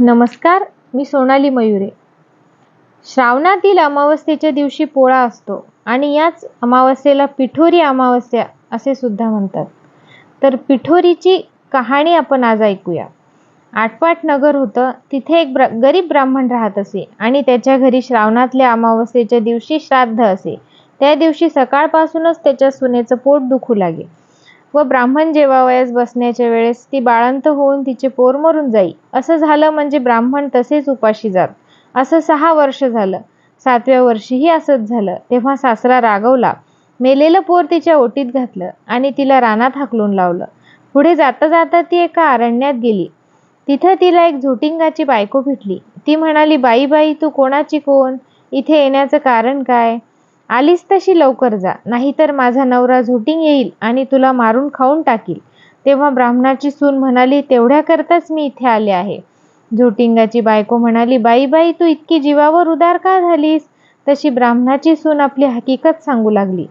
नमस्कार मी सोनाली मयुरे. श्रावणातील अमावस्येच्या दिवशी पोळा असतो आणि याच अमावस्येला पिठोरी अमावस्या असे सुद्धा म्हणतात. तर पिठोरीची कहाणी आपण आज ऐकूया. आटपाट नगर होतं तिथे एक ब्र गरीब ब्राह्मण राहत असे आणि त्याच्या घरी श्रावणातल्या अमावस्येच्या दिवशी श्राद्ध असे. त्या दिवशी सकाळपासूनच त्याच्या सुनेचं पोट दुखू लागे व ब्राह्मण जेवावयास बसण्याच्या वेळेस ती बाळंत होऊन तिचे पोर मरून जाई. असं झालं म्हणजे ब्राह्मण तसेच उपाशी जात. असं सहा वर्ष झालं. सातव्या वर्षीही असंच झालं. तेव्हा सासरा रागवला. मेलेलं पोर तिच्या ओटीत घातलं आणि तिला रानात हाकलून लावलं. पुढे जाता जाता ती एका अरण्यात गेली. तिथं तिला एक झोटिंगाची बायको भेटली. ती म्हणाली बाई बाई तू कोणाची कोण? इथे येण्याचं कारण काय? आलीस तशी लवकर जा नाहीतर माझा नवरा झोटिंग येईल आणि तुला मारून खाऊन टाकील. तेव्हा ब्राह्मणाची सून म्हणाली तेवढ्याकरताच मी इथे आले आहे. झोटिंगाची बायको म्हणाली बाई बाई तू इतकी जीवावर उदार का झालीस? तशी ब्राह्मणाची सून आपली हकीकत सांगू लागली.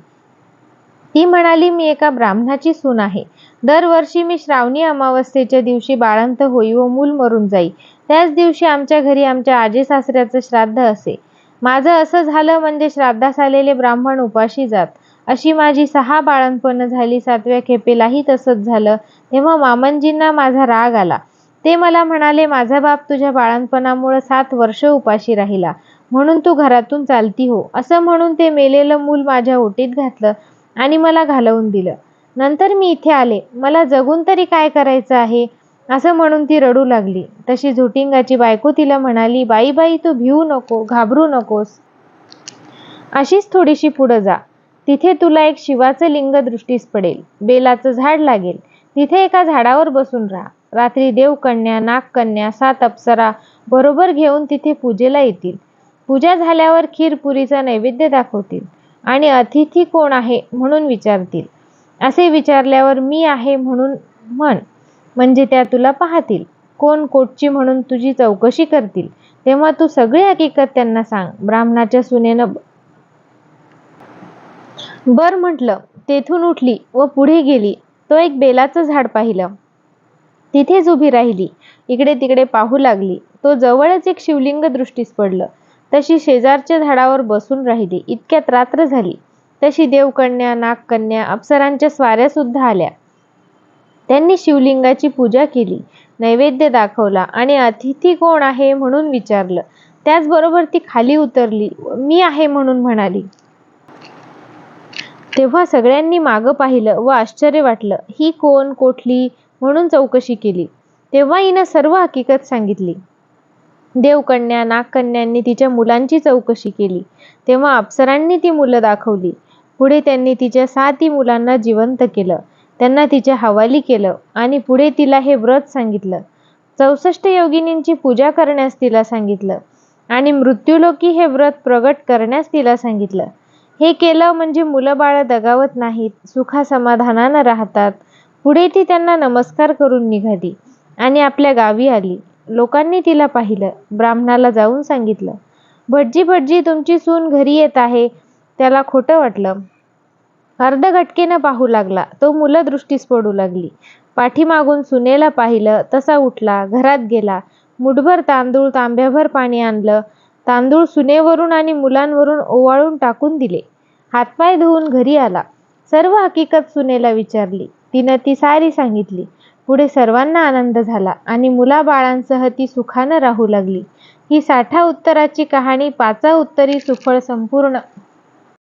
ती म्हणाली मी एका ब्राह्मणाची सून आहे. दरवर्षी मी श्रावणी अमावस्येच्या दिवशी बाळंत होई व मूल मरून जाई. त्याच दिवशी आमच्या घरी आमच्या आजी सासऱ्याचं श्राद्ध असे. माझं असं झालं म्हणजे श्राद्धास आलेले ब्राह्मण उपाशी जात. अशी माझी सहा बाळणपणं झाली सातव्या खेपेलाही तसंच झालं. तेव्हा मामनजींना माझा राग आला. ते मला म्हणाले माझा बाप तुझ्या बाळणपणामुळं सात वर्ष उपाशी राहिला. म्हणून तू घरातून चालती हो. असं म्हणून ते मेलेलं मूल माझ्या ओटीत घातलं आणि मला घालवून दिलं. नंतर मी इथे आले. मला जगून तरी काय करायचं आहे? असं म्हणून ती रडू लागली. तशी झोटिंगाची बायको तिला म्हणाली बाई बाई तू भिवू नको घाबरू नकोस. अशीच थोडीशी पुढं जा. तिथे तुला एक शिवाचं लिंग दृष्टीस पडेल. बेलाचं झाड लागेल. तिथे एका झाडावर बसून राहा. रात्री देवकन्या नागकन्या सात अप्सरा बरोबर घेऊन तिथे पूजेला येतील. पूजा झाल्यावर खीरपुरीचा नैवेद्य दाखवतील. आणि अतिथी कोण आहे म्हणून विचारतील. असे विचारल्यावर मी आहे म्हणून म्हण. म्हणजे त्या तुला पाहतील. कोण कोटची म्हणून तुझी चौकशी करतील. तेव्हा तू सगळी हकीकत त्यांना सांग. ब्राह्मणाच्या सुनेनं बर म्हटलं. तेथून उठली व पुढे गेली. तो एक बेलाचं झाड पाहिलं. तिथेच उभी राहिली. इकडे तिकडे पाहू लागली. तो जवळच एक शिवलिंग दृष्टीस पडलं. तशी शेजारच्या झाडावर बसून राहिली. इतक्यात रात्र झाली. तशी देवकन्या नागकन्या अप्सरांच्या स्वाऱ्या सुद्धा आल्या. त्यांनी शिवलिंगाची पूजा केली. नैवेद्य दाखवला आणि अतिथी कोण आहे? म्हणून विचारलं. त्याचबरोबर ती खाली उतरली. मी आहे म्हणून म्हणाली. तेव्हा सगळ्यांनी मागं पाहिलं व आश्चर्य वाटलं. ही कोण? कोठली? म्हणून चौकशी केली. तेव्हा हिनं सर्व हकीकत सांगितली. देवकन्या नागकन्यांनी तिच्या मुलांची चौकशी केली. तेव्हा अप्सरांनी ती मुलं दाखवली. पुढे त्यांनी तिच्या सातही मुलांना जिवंत केलं. त्यांना तिच्या हवाली केलं आणि पुढे तिला हे व्रत सांगितलं. चौसष्ट योगिनींची पूजा करण्यास तिला सांगितलं आणि मृत्यूलोकी हे व्रत प्रगट करण्यास तिला सांगितलं. हे केलं म्हणजे मुलं बाळ दगावत नाहीत सुखासमाधानानं राहतात. पुढे ती त्यांना नमस्कार करून निघाली आणि आपल्या गावी आली. लोकांनी तिला पाहिलं ब्राह्मणाला जाऊन सांगितलं. भटजी भटजी तुमची सून घरी येत आहे त्याला खोटं वाटलं. अर्धघटकेनं पाहू लागला. तो मुलं दृष्टीस पडू लागली. पाठीमागून सुनेला पाहिलं तसा उठला घरात गेला. मुठभर तांदूळ तांब्याभर पाणी आणलं. तांदूळ सुनेवरून आणि मुलांवरून ओवाळून टाकून दिले. हातपाय धुवून घरी आला. सर्व हकीकत सुनेला विचारली. तिनं ती सारी सांगितली. पुढे सर्वांना आनंद झाला आणि मुलाबाळांसह ती सुखानं राहू लागली. ही साठा उत्तराची कहाणी पाचा उत्तरी सुफळ संपूर्ण